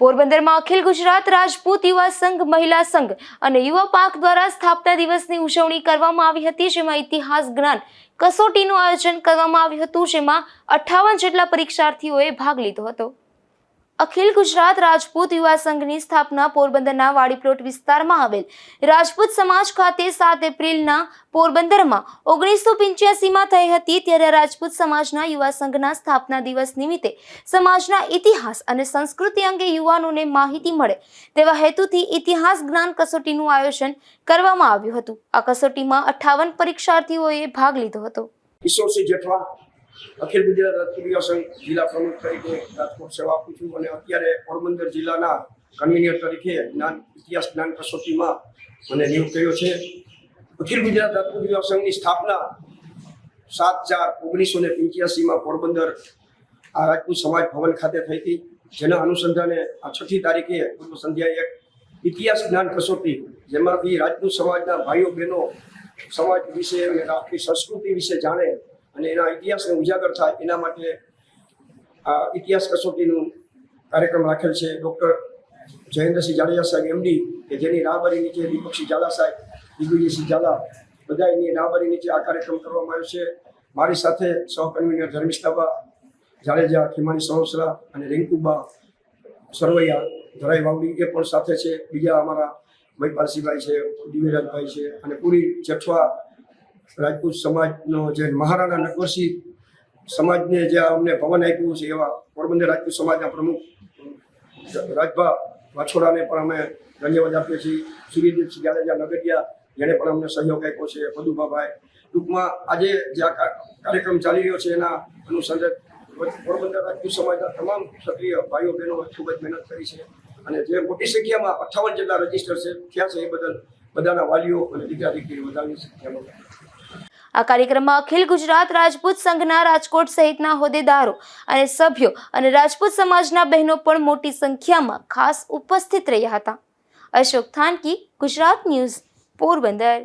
પોરબંદરમાં અખિલ ગુજરાત રાજપૂત યુવા સંઘ, મહિલા સંઘ અને યુવા પાક દ્વારા સ્થાપના દિવસની ઉજવણી કરવામાં આવી હતી, જેમાં ઇતિહાસ, જ્ઞાન કસોટીનું આયોજન કરવામાં આવ્યું હતું, જેમાં અઠ્ઠાવન જેટલા પરીક્ષાર્થીઓએ ભાગ લીધો હતો. અખિલ ગુજરાત રાજપૂત યુવા સંઘની સ્થાપના પોરબંદરના વાડીપ્લોટ વિસ્તારમાં આવેલ. રાજપૂત સમાજ ખાતે સાત એપ્રિલના પોરબંદરમાં ઓગણીસો પંચ્યાસીમાં થઈ હતી ત્યારે રાજપૂત સમાજના યુવા સંઘના સ્થાપના દિવસ નિમિત્તે સમાજના ઇતિહાસ અને સંસ્કૃતિ અંગે યુવાનોને માહિતી મળે તેવા હેતુથી ઇતિહાસ જ્ઞાન કસોટીનું આયોજન કરવામાં આવ્યું હતું. આ કસોટીમાં અઠાવન પરીક્ષાર્થીઓએ ભાગ લીધો હતો. ઈશ્વરસિંહ જેઠવા અખિલ ગુજરાત રાજકીય સંઘ જિલ્લા પ્રમુખ તરીકે રાજકોટ સેવા આપું છું અને અત્યારે પોરબંદર જિલ્લાના કન્વીનર તરીકે જ્ઞાન ઇતિહાસ જ્ઞાન કસોટીમાં મને નિયુક્ત થયો છે. અખિલ ગુજરાત રાજકીય સંઘની સ્થાપના સાત ચાર ઓગણીસો ને પંચ્યાસીમાં પોરબંદર આ રાજપૂત સમાજ ભવન ખાતે થઈ હતી. જેના અનુસંધાને આ છઠ્ઠી તારીખે પૂર્વ સંધ્યાએ એક ઇતિહાસ જ્ઞાન કસોટી, જેમાંથી રાજપૂત સમાજના ભાઈઓ બહેનો સમાજ વિશે અને આપણી સંસ્કૃતિ વિશે જાણે અને એના ઇતિહાસને ઉજાગર થાય એના માટે આ ઇતિહાસ કસોટીનું કાર્યક્રમ રાખેલ છે. ડૉક્ટર જયેન્દ્રસિંહ જાડેજા સાહેબ એમડી કે જેની રાહબરી નીચે દીપકસિંહ ઝાલા સાહેબ દિગ્વિજયસિંહ ઝાલા બધા એની રાહબરી નીચે આ કાર્યક્રમ કરવામાં આવ્યો છે. મારી સાથે સહ કન્વીનર ધર્મિષ્ઠાબા જાડેજા ખીમાણી સહોસરા અને રિંકુબા સરવૈયા, ધરાઈ વાવડી એ પણ સાથે છે. બીજા અમારા મહિપાલસિંહભાઈ છે, દિવ્યરાજભાઈ છે અને પૂરી જેઠવા રાજપૂત સમાજનો જે મહારાણા નટવરસિંહ સમાજને જે અમને ભવન આપ્યું છે એવા પોરબંદર રાજપૂત સમાજના પ્રમુખ રાજભા વાછોડાને પણ અમે ધન્યવાદ આપીએ છીએ. સૂર્યદેવસિંહ જાડેજા નગરિયા, જેણે પણ અમને સહયોગ આપ્યો છે. પદુભાભાઈ ટૂંકમાં આજે જે આ કાર્યક્રમ ચાલી રહ્યો છે એના અનુસંધાન પોરબંદર રાજપૂત સમાજના તમામ સક્રિય ભાઈઓ બહેનો ખૂબ જ મહેનત કરી છે અને જે મોટી સંખ્યામાં અઠ્ઠાવન જેટલા રજિસ્ટર છે, થયા છે એ બદલ બધાના વાલીઓ અને દીકરા દીકરીઓ વધારની સંખ્યામાં આ કાર્યક્રમમાં અખિલ ગુજરાત રાજપૂત સંઘના રાજકોટ સહિતના હોદ્દેદારો અને સભ્યો અને રાજપૂત સમાજના બહેનો પણ મોટી સંખ્યામાં ખાસ ઉપસ્થિત રહ્યા હતા. અશોક થાનકી, ગુજરાત ન્યૂઝ, પોરબંદર.